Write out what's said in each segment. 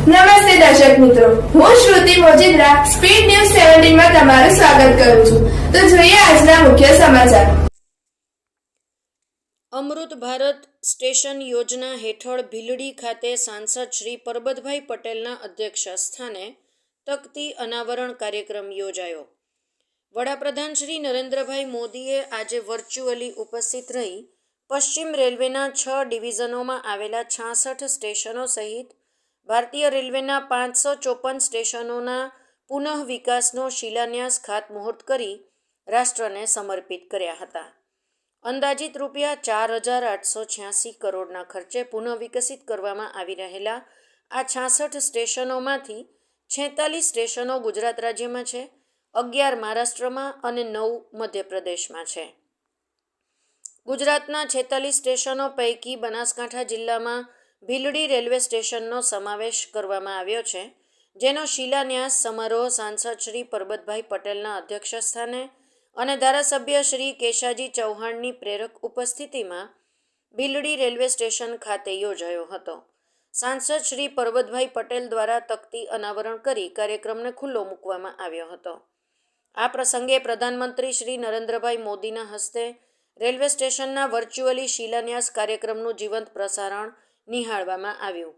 નમસ્તે દર્શક મિત્રો. હું શ્રુતિ મોજીદ્રા, સ્પીડ ન્યૂઝ સેવન્ટીનમાં તમારું સ્વાગત કરું છું. તો જોઈએ આજના મુખ્ય સમાચાર. અમૃત ભારત સ્ટેશન યોજના હેઠળ ભીલડી ખાતે સાંસદ શ્રી પરબતભાઈ પટેલના અધ્યક્ષ સ્થાને તકતી અનાવરણ કાર્યક્રમ યોજાયો. વડાપ્રધાન શ્રી નરેન્દ્રભાઈ મોદીએ આજે વર્ચ્યુઅલી ઉપસ્થિત રહી પશ્ચિમ રેલવેના છ ડિવિઝનોમાં આવેલા છાસઠ સ્ટેશનો સહિત ભારતીય રેલવેના પાંચસો ચોપન સ્ટેશનોના પુનઃ વિકાસનો શિલાન્યાસ ખાતમુહૂર્ત કરી રાષ્ટ્રને સમર્પિત કર્યા હતા. અંદાજિત રૂપિયા ચાર હજાર આઠસો છ્યાસી કરોડના ખર્ચે પુનઃ વિકસિત કરવામાં આવી રહેલા આ છાસઠ સ્ટેશનોમાંથી છેતાલીસ સ્ટેશનો ગુજરાત રાજ્યમાં છે, અગિયાર મહારાષ્ટ્રમાં અને નવ મધ્યપ્રદેશમાં છે. ગુજરાતના છેતાલીસ સ્ટેશનો પૈકી બનાસકાંઠા જિલ્લામાં ભીલડી રેલવે સ્ટેશનનો સમાવેશ કરવામાં આવ્યો છે, જેનો શિલાન્યાસ સમારોહ સાંસદ શ્રી પરબતભાઈ પટેલના અધ્યક્ષસ્થાને અને ધારાસભ્ય શ્રી કેશાજી ચૌહાણની પ્રેરક ઉપસ્થિતિમાં ભીલડી રેલવે સ્ટેશન ખાતે યોજાયો હતો. સાંસદ શ્રી પરબતભાઈ પટેલ દ્વારા તકતી અનાવરણ કરી કાર્યક્રમને ખુલ્લો મૂકવામાં આવ્યો હતો. આ પ્રસંગે પ્રધાનમંત્રી શ્રી નરેન્દ્રભાઈ મોદીના હસ્તે રેલવે સ્ટેશનના વર્ચ્યુઅલી શિલાન્યાસ કાર્યક્રમનું જીવંત પ્રસારણ નિહાળવામાં આવ્યું.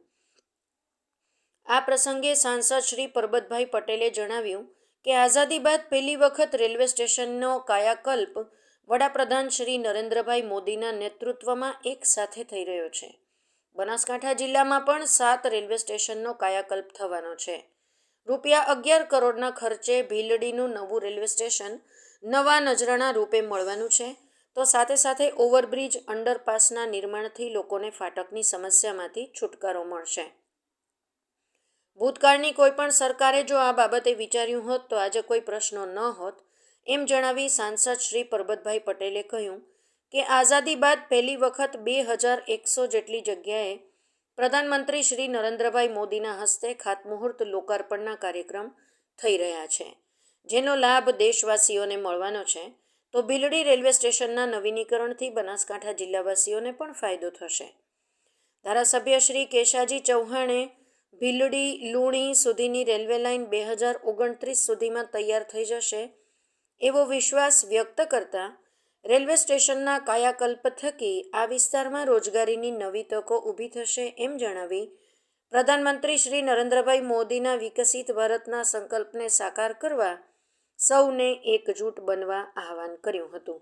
આ પ્રસંગે સાંસદ શ્રી પરબતભાઈ પટેલે જણાવ્યું કે આઝાદી બાદ પહેલી વખત રેલવે સ્ટેશનનો કાયાકલ્પ વડાપ્રધાન શ્રી નરેન્દ્રભાઈ મોદીના નેતૃત્વમાં એક સાથે થઈ રહ્યો છે. બનાસકાંઠા જિલ્લામાં પણ સાત રેલવે સ્ટેશનનો કાયાકલ્પ થવાનો છે. રૂપિયા અગિયાર કરોડના ખર્ચે ભીલડીનું નવું રેલવે સ્ટેશન નવા નજરાણા રૂપે મળવાનું છે. તો સાથે સાથે ઓવરબ્રિજ અંડરપાસના નિર્માણથી લોકોને ફાટકની સમસ્યામાંથી છુટકારો મળશે. ભૂતકાળની કોઈપણ સરકારે જો આ બાબતે વિચાર્યું હોત તો આજે કોઈ પ્રશ્નો ન હોત, એમ જણાવી સાંસદ શ્રી પરબતભાઈ પટેલે કહ્યું કે આઝાદી બાદ પહેલી વખત બે હજાર એકસો જેટલી જગ્યાએ પ્રધાનમંત્રી શ્રી નરેન્દ્રભાઈ મોદીના હસ્તે ખાતમુહૂર્ત લોકાર્પણના કાર્યક્રમ થઈ રહ્યા છે, જેનો લાભ દેશવાસીઓને મળવાનો છે. તો ભીલડી રેલવે સ્ટેશનના નવીનીકરણથી બનાસકાંઠા જિલ્લાવાસીઓને પણ ફાયદો થશે. ધારાસભ્ય શ્રી કેશાજી ચૌહાણે ભીલડી લુણી સુધીની રેલવે લાઇન બે હજાર ઓગણત્રીસ સુધીમાં તૈયાર થઈ જશે એવો વિશ્વાસ વ્યક્ત કરતા રેલવે સ્ટેશનના કાયાકલ્પ થકી આ વિસ્તારમાં રોજગારીની નવી તકો ઊભી થશે એમ જણાવી પ્રધાનમંત્રી શ્રી નરેન્દ્રભાઈ મોદીના વિકસિત ભારતના સંકલ્પને સાકાર કરવા સૌને એકજૂટ બનવા આહવાન કર્યું હતું.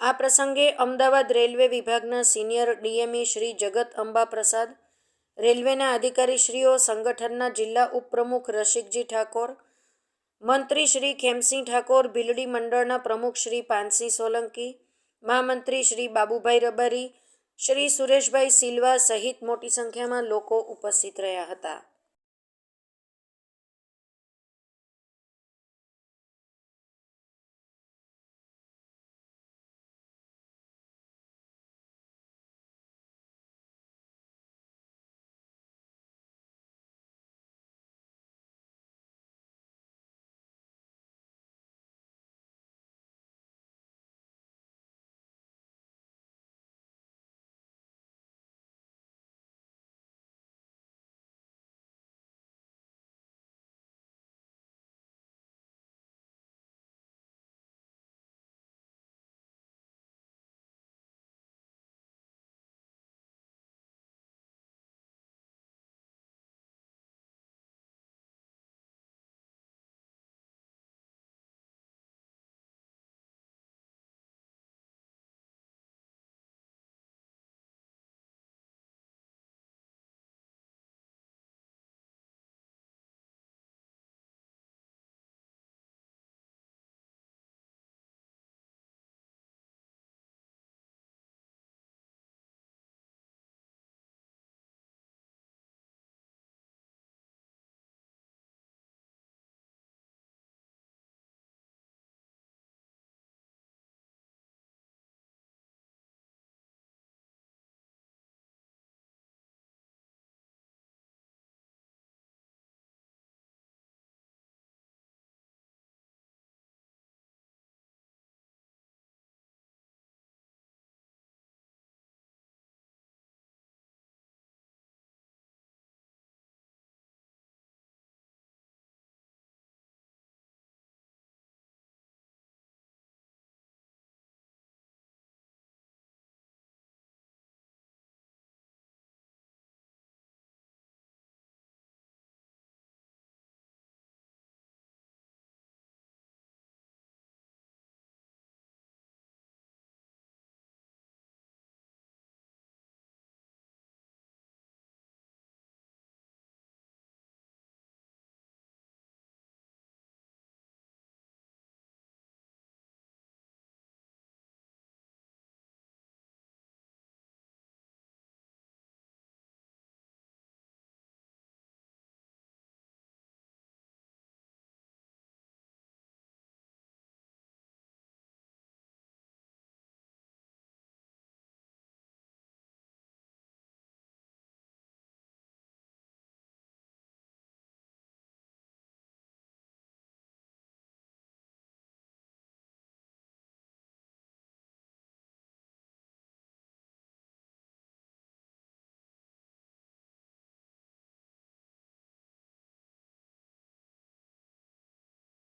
આ પ્રસંગે અમદાવાદ રેલવે વિભાગના સિનિયર ડીએમઈ શ્રી જગત અંબા પ્રસાદ રેલવેના અધિકારીશ્રીઓ, સંગઠનના જિલ્લા ઉપપ્રમુખ રસિકજી ઠાકોર, મંત્રી શ્રી ખેમસિંહ ઠાકોર, ભીલડી મંડળના પ્રમુખ શ્રી પાનસિંહ સોલંકી, મહામંત્રી શ્રી બાબુભાઈ રબારી, શ્રી સુરેશભાઈ સિલ્વા સહિત મોટી સંખ્યામાં લોકો ઉપસ્થિત રહ્યા હતા.